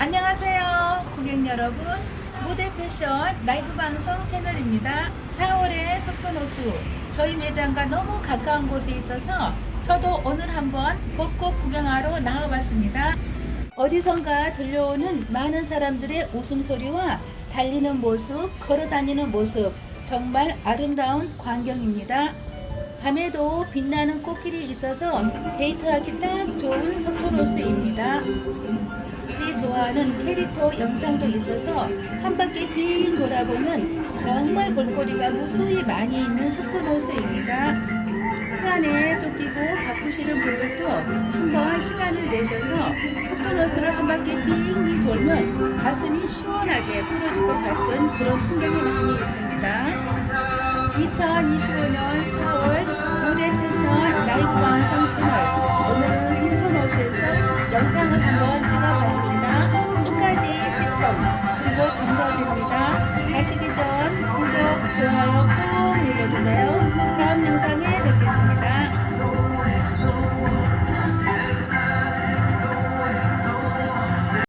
안녕하세요 고객 여러분. 무대 패션 라이브 방송 채널입니다. 4월의 석촌호수. 저희 매장과 너무 가까운 곳에 있어서 저도 오늘 한번 벚꽃 구경하러 나와봤습니다. 어디선가 들려오는 많은 사람들의 웃음소리와 달리는 모습 걸어다니는 모습 정말 아름다운 광경입니다. 밤에도 빛나는 꽃길이 있어서 데이트하기 딱 좋은 석촌호수입니다 우리 좋아하는 캐릭터 영상도 있어서 한 바퀴 빙 돌아보면 정말 볼거리가 무수히 많이 있는 석촌호수입니다. 시간에 쫓기고 바쁘시는 분들도 한번 시간을 내셔서 석촌호수를 한 바퀴 빙 돌면 가슴이 시원하게 풀어질 것 같은 그런 풍경이 많이 있습니다. 2025년 4월 무대 패션 라이브 방송 채널 추천 그리고 감사드립니다. 가시기 전 구독, 좋아요 꾹 눌러주세요. 다음 영상에 뵙겠습니다.